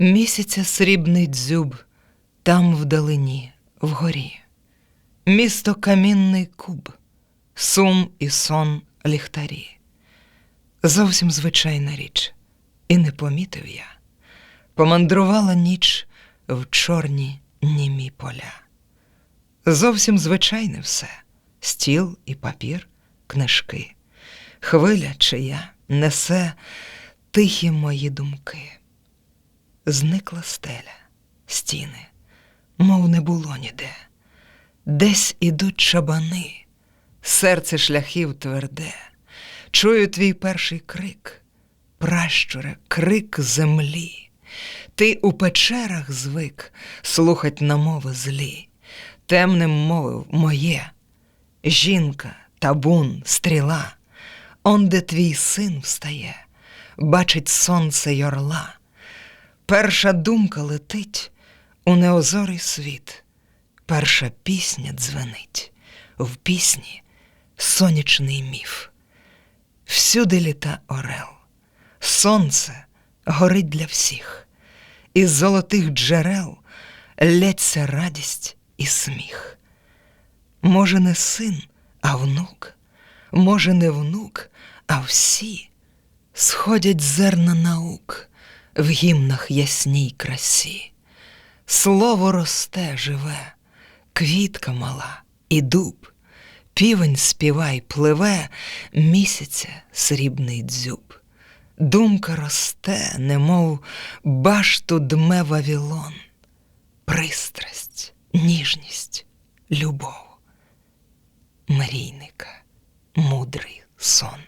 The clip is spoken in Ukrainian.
Місяця срібний дзюб, там вдалині, вгорі, місто камінний куб, сум і сон ліхтарі. Зовсім звичайна річ, і не помітив я. Помандрувала ніч в чорні німі поля. Зовсім звичайне все стіл і папір, книжки, хвиля чия несе тихі мої думки. Зникла стеля, стіни, мов не було ніде. Десь ідуть чабани, серце шляхів тверде. Чую твій перший крик, пращуре, крик землі. Ти у печерах звик слухать намови злі. Темним мовив моє, жінка, табун, стріла. Он, де твій син встає, бачить сонце й орла. Перша думка летить у неозорий світ, перша пісня дзвенить, в пісні сонячний міф. Всюди літа орел, сонце горить для всіх, із золотих джерел лється радість і сміх. Може, не син, а внук, може, не внук, а всі сходять зерна наук в гімнах ясній красі. Слово росте, живе, квітка мала і дуб, півень співай пливе, місяця срібний дзюб. Думка росте, немов башту дме Вавілон, пристрасть, ніжність, любов, мрійника, мудрий сон.